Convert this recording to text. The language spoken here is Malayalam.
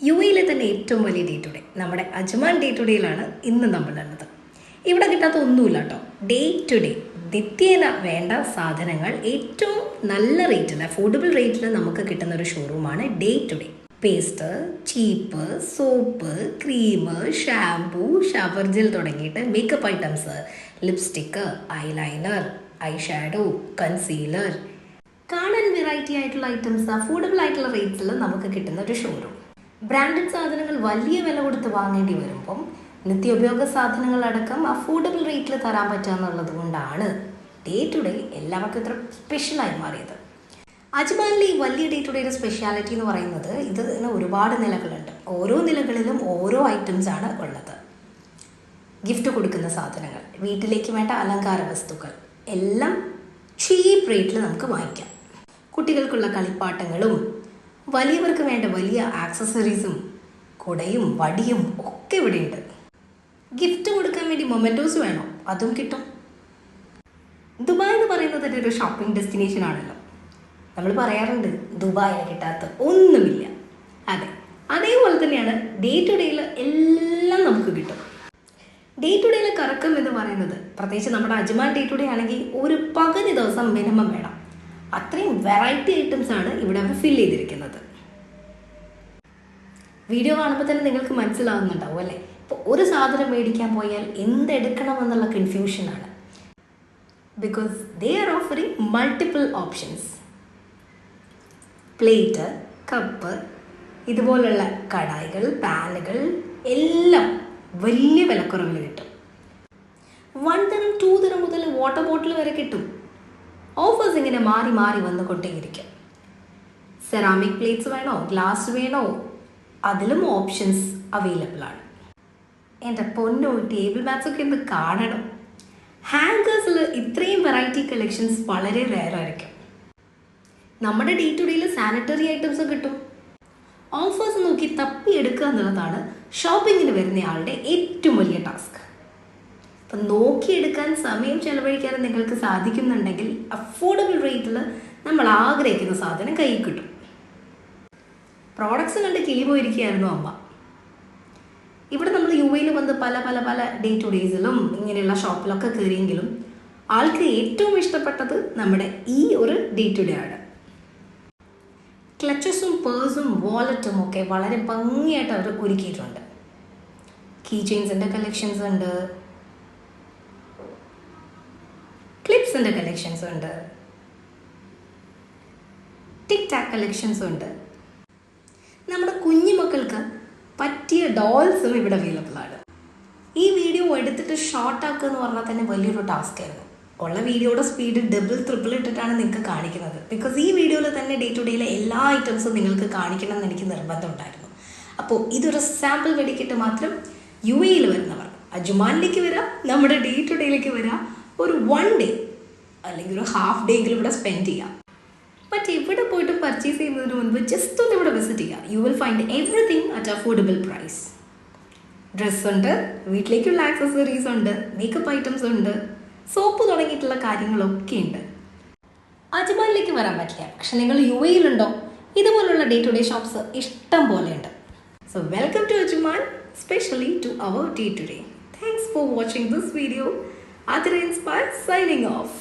യു എയിലെ തന്നെ ഏറ്റവും വലിയ ഡേ ടു ഡേ നമ്മുടെ അജ്മാൻ ഡേ ടു ഡേയിലാണ് ഇന്ന് നമ്മളുള്ളത് ഇവിടെ കിട്ടാത്ത ഒന്നുമില്ല കേട്ടോ. ഡേ ടു ഡേ നിത്യേന വേണ്ട സാധനങ്ങൾ ഏറ്റവും നല്ല റേറ്റിൽ അഫോർഡബിൾ റേറ്റിൽ നമുക്ക് കിട്ടുന്ന ഒരു ഷോറൂമാണ് day to day paste cheap soap cream shampoo shower gel തുടങ്ങിയിട്ട് makeup items lipstick eyeliner eye shadow concealer കാണാൻ വെറൈറ്റി ആയിട്ടുള്ള ഐറ്റംസ് അഫോർഡബിൾ ആയിട്ടുള്ള റേറ്റ്സിൽ നമുക്ക് കിട്ടുന്ന ഒരു ഷോറൂം ബ്രാൻഡഡ് സാധനങ്ങൾ വലിയ വില കൊടുത്ത് വാങ്ങേണ്ടി വരുമ്പം നിത്യോപയോഗ സാധനങ്ങൾ അടക്കം അഫോർഡബിൾ റേറ്റിൽ തരാൻ പറ്റുക കൊണ്ടാണ് ഡേ ടു ഡേ എല്ലാവർക്കും ഇത്ര സ്പെഷ്യലായി മാറിയത്. അജ്മാനിലെ ഈ വലിയ ഡേ ടു ഡേയുടെ സ്പെഷ്യാലിറ്റി എന്ന് പറയുന്നത് ഇതിന് ഒരുപാട് നിലകളുണ്ട്. ഓരോ നിലകളിലും ഓരോ ഐറ്റംസ് ആണ് ഉള്ളത്. ഗിഫ്റ്റ് കൊടുക്കുന്ന സാധനങ്ങൾ വീട്ടിലേക്ക് വേണ്ട അലങ്കാര വസ്തുക്കൾ എല്ലാം ചീപ്പ് റേറ്റിൽ നമുക്ക് വാങ്ങിക്കാം. കുട്ടികൾക്കുള്ള കളിപ്പാട്ടങ്ങളും വലിയവർക്ക് വേണ്ട വലിയ ആക്സസറീസും കുടയും വടിയും ഒക്കെ ഇവിടെയുണ്ട്. ഗിഫ്റ്റ് കൊടുക്കാൻ വേണ്ടി മൊമെന്റോസ് വേണോ? അതും കിട്ടും. ദുബായ് എന്ന് പറയുന്നത് തന്നെ ഒരു ഷോപ്പിംഗ് ഡെസ്റ്റിനേഷൻ ആണല്ലോ. നമ്മൾ പറയാറുണ്ട് ദുബായിൽ കിട്ടാത്ത ഒന്നുമില്ല. അതെ അതേപോലെ തന്നെയാണ് ഡേ ടു ഡേയിൽ എല്ലാം നമുക്ക് കിട്ടും. ഡേ ടു ഡേയിലെ കറക്കം എന്ന് പറയുന്നത് പ്രത്യേകിച്ച് നമ്മുടെ അജ്മാൻ ഡേ ടു ഡേ ആണെങ്കിൽ ഒരു പകുതി ദിവസം മിനിമം വേണം. അത്രയും വെറൈറ്റി ഐറ്റംസ് ആണ് ഇവിടെ അവർ ഫിൽ ചെയ്തിരിക്കുന്നത്. വീഡിയോ കാണുമ്പോൾ തന്നെ നിങ്ങൾക്ക് മനസ്സിലാവുന്നുണ്ടാവും അല്ലേ? ഇപ്പോൾ ഒരു സാധനം മേടിക്കാൻ പോയാൽ എന്തെടുക്കണം എന്നുള്ള കൺഫ്യൂഷനാണ് because they are offering multiple options plate cup ഇതുപോലുള്ള കടായികൾ പാനുകൾ എല്ലാം വലിയ വിലക്കുറവിൽ കിട്ടും. വൺ തരം ടു തരം മുതൽ വാട്ടർ ബോട്ടിൽ വരെ കിട്ടും. ഓഫേഴ്സ് ഇങ്ങനെ മാറി മാറി വന്നുകൊണ്ടേയിരിക്കും. സെറാമിക് പ്ലേറ്റ്സ് വേണോ? ഗ്ലാസ് വേണോ? അതിലും ഓപ്ഷൻസ് അവൈലബിൾ ആണ്. എന്റെ പൊന്നോ ടേബിൾ മാറ്റ്സ് ഒക്കെ ഒന്ന് കാണണം. ഹാങ്കേഴ്സിൽ ഇത്രയും വെറൈറ്റി കളക്ഷൻസ് വളരെ റെയർ ആയിരിക്കും. നമ്മുടെ ഡേ ടു ഡേയിൽ സാനിറ്ററി ഐറ്റംസ് കിട്ടും. ഓഫേഴ്സ് നോക്കി തപ്പി എടുക്കുക എന്നുള്ളതാണ് ഷോപ്പിങ്ങിന് വരുന്നയാളുടെ ഏറ്റവും വലിയ ടാസ്ക് അപ്പം നോക്കിയെടുക്കാൻ സമയം ചെലവഴിക്കാൻ നിങ്ങൾക്ക് സാധിക്കുന്നുണ്ടെങ്കിൽ അഫോർഡബിൾ റേറ്റിൽ നമ്മൾ ആഗ്രഹിക്കുന്ന സാധനം കയ്യിൽ കിട്ടും. പ്രോഡക്ട്സ് കണ്ട് കിളി പോയിരിക്കുകയായിരുന്നു അമ്മ. ഇവിടെ നമ്മൾ യു എയിൽ വന്ന് പല പല പല ഡേ ടു ഡേയ്സിലും ഇങ്ങനെയുള്ള ഷോപ്പിലൊക്കെ കയറിയെങ്കിലും ആൾക്ക് ഏറ്റവും ഇഷ്ടപ്പെട്ടത് നമ്മുടെ ഈ ഒരു ഡേ ടു ഡേ ആണ് ക്ലച്ചസും പേഴ്സും വാലറ്റും ഒക്കെ വളരെ ഭംഗിയായിട്ട് അവർ ഒരുക്കിയിട്ടുണ്ട്. കീ ചെയിൻസിന്റെ കളക്ഷൻസ് ഉണ്ട്. ക്ലിപ്സിന്റെ കളക്ഷൻസ് ഉണ്ട്. ടിക് ടാക് കളക്ഷൻസ് ഉണ്ട്. മക്കൾക്ക് പറ്റിയ ഡോൾസും ഇവിടെ അവൈലബിൾ ആണ്. ഈ വീഡിയോ എടുത്തിട്ട് ഷോർട്ട് ആക്കുക എന്ന് പറഞ്ഞാൽ തന്നെ വലിയൊരു ടാസ്ക് ആയിരുന്നു. ഉള്ള വീഡിയോയുടെ സ്പീഡ് ഡബിൾ ട്രിപ്പിൾ ഇട്ടിട്ടാണ് നിങ്ങൾക്ക് കാണിക്കുന്നത്. ബിക്കോസ് ഈ വീഡിയോയിൽ തന്നെ ഡേ ടു ഡേയിലെ എല്ലാ ഐറ്റംസും നിങ്ങൾക്ക് കാണിക്കണം എന്ന് എനിക്ക് നിർബന്ധം ഉണ്ടായിരുന്നു. അപ്പോൾ ഇതൊരു സാമ്പിൾ വെടിക്കിട്ട് മാത്രം യു എയിൽ വരുന്നവർ അജുമാനിലേക്ക് വരാം നമ്മുടെ ഡേ ടു ഡേയിലേക്ക് വരാം ഒരു വൺ ഡേ അല്ലെങ്കിൽ ഒരു ഹാഫ് ഡേ എങ്കിലും ഇവിടെ സ്പെൻഡ് ചെയ്യാം. ബട്ട് ഇവിടെ പോയിട്ട് പർച്ചേസ് ചെയ്യുന്നതിന് മുൻപ് ജസ്റ്റ് ഒന്ന് ഇവിടെ വിസിറ്റ് ചെയ്യുക. You will find everything at affordable price dress ഉണ്ട് വീട്ടിലേക്കുള്ള ആക്സസറീസ് ഉണ്ട് മേക്കപ്പ് ഐറ്റംസ് ഉണ്ട് സോപ്പ് തുടങ്ങിയിട്ടുള്ള കാര്യങ്ങളൊക്കെ ഉണ്ട്. അജ്മാനിലേക്ക് വരാൻ പറ്റില്ല. പക്ഷെ നിങ്ങൾ യു എയിലുണ്ടോ ഇതുപോലുള്ള ഡേ ടു ഡേ ഷോപ്സ് ഇഷ്ടം പോലെ ഉണ്ട്. So welcome to Ajman specially to our day to day thanks for watching this video അതിൽ ഇൻസ്പയർ സൈനിങ് ഓഫ്